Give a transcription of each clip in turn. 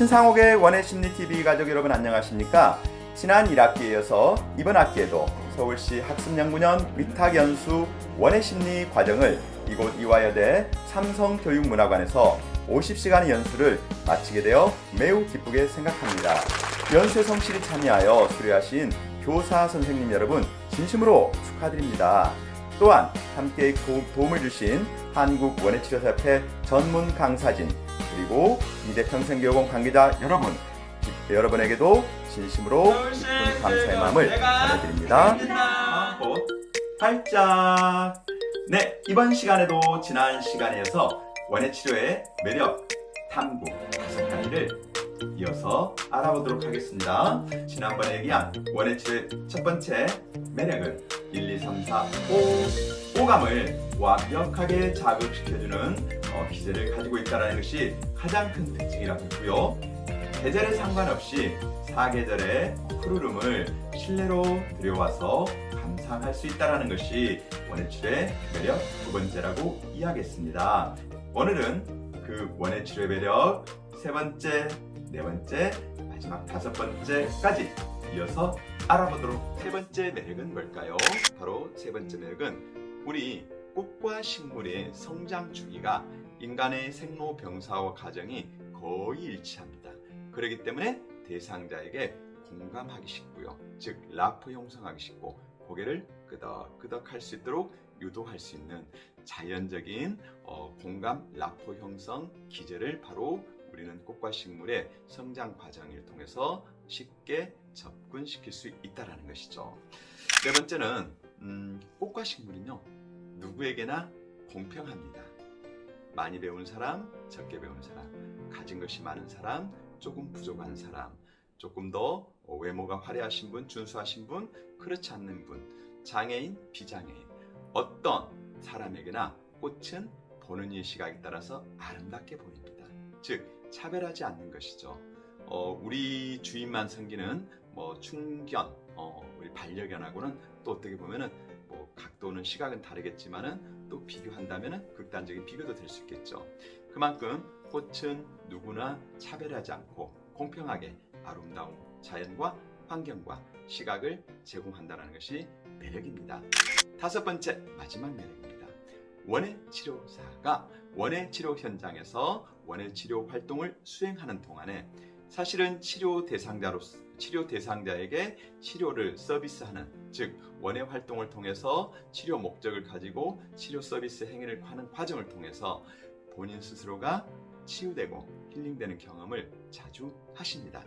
신상옥의 원의 심리 TV 가족 여러분 안녕하십니까? 지난 1학기에 이어서 이번 학기에도 서울시 학습연구년 위탁연수 원의 심리 과정을 이곳 이화여대 삼성교육문화관에서 50시간의 연수를 마치게 되어 매우 기쁘게 생각합니다. 연수에 성실히 참여하여 수료하신 교사 선생님 여러분 진심으로 축하드립니다. 또한 함께 도- 도움을 주신 한국원예치료사협회 전문 강사진 그리고 이대 평생교육원 관계자 여러분 여러분에게도 진심으로 깊은 감사의 마음을 전해드립니다. 꽃 활짝 네 이번 시간에도 지난 시간에 이어서 원예 치료의 매력 탐구 다섯 가지를 이어서 알아보도록 하겠습니다. 지난번에 얘기한 원예치료의 첫 번째 매력은 1, 2, 3, 4, 5 오감을 완벽하게 자극시켜주는 어, 기제를 가지고 있다는 것이 가장 큰 특징이라고 했고요. 계절에 상관없이 사계절의 푸르름을 실내로 들여와서 감상할 수 있다는 것이 원예치료의 매력 두 번째라고 이야기했습니다. 오늘은 그 원예치료의 매력 세 번째, 네 번째, 마지막 다섯 번째까지 이어서 알아보도록 세 번째 매력은 뭘까요? 바로 세 번째 매력은 우리 꽃과 식물의 성장 주기가 인간의 생로병사와 과정이 거의 일치합니다. 그렇기 때문에 대상자에게 공감하기 쉽고요. 즉 라프 형성하기 쉽고 고개를 끄덕끄덕 할 수 있도록 유도할 수 있는 자연적인 어, 공감 라포 형성 기제를 바로 우리는 꽃과 식물의 성장 과정을 통해서 쉽게 접근시킬 수 있다는 것이죠. 네 번째는 음, 꽃과 식물은요 누구에게나 공평합니다. 많이 배운 사람, 적게 배운 사람, 가진 것이 많은 사람, 조금 부족한 사람, 조금 더 외모가 화려하신 분, 준수하신 분, 그렇지 않는 분, 장애인, 비장애인, 어떤 사람에게나 꽃은 보는 이 시각에 따라서 아름답게 보입니다. 즉 차별하지 않는 것이죠. 어, 우리 주인만 섬기는 뭐 충견, 어, 우리 반려견하고는 또 어떻게 보면은 뭐 각도는 시각은 다르겠지만은 또 비교한다면은 극단적인 비교도 될 수 있겠죠. 그만큼 꽃은 누구나 차별하지 않고 공평하게 아름다운 자연과 환경과 시각을 제공한다는 것이 매력입니다. 다섯 번째 마지막 매력입니다. 원예 치료사가 원예 치료 현장에서 원예 치료 활동을 수행하는 동안에 사실은 치료 대상자로 치료 대상자에게 치료를 서비스하는 즉 원예 활동을 통해서 치료 목적을 가지고 치료 서비스 행위를 하는 과정을 통해서 본인 스스로가 치유되고 힐링되는 경험을 자주 하십니다.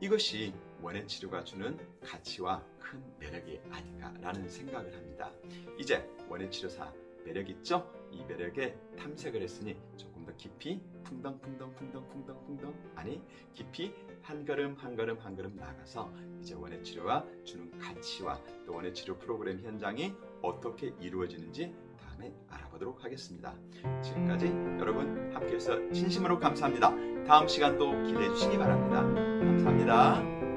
이것이 원예 치료가 주는 가치와 큰 매력이 아닌가라는 생각을 합니다. 이제 원예 치료사 매력 있죠? 이 매력에 탐색을 했으니 조금 더 깊이 풍덩풍덩풍덩풍덩풍덩 아니 깊이 한 걸음 한 걸음 한 걸음 나가서 이제 원예 치료가 주는 가치와 또 원예 치료 프로그램 현장이 어떻게 이루어지는지 다음에 알아보도록 하겠습니다. 지금까지 여러분 함께해서 진심으로 감사합니다. 다음 시간 또 기대해 주시기 바랍니다. 감사합니다.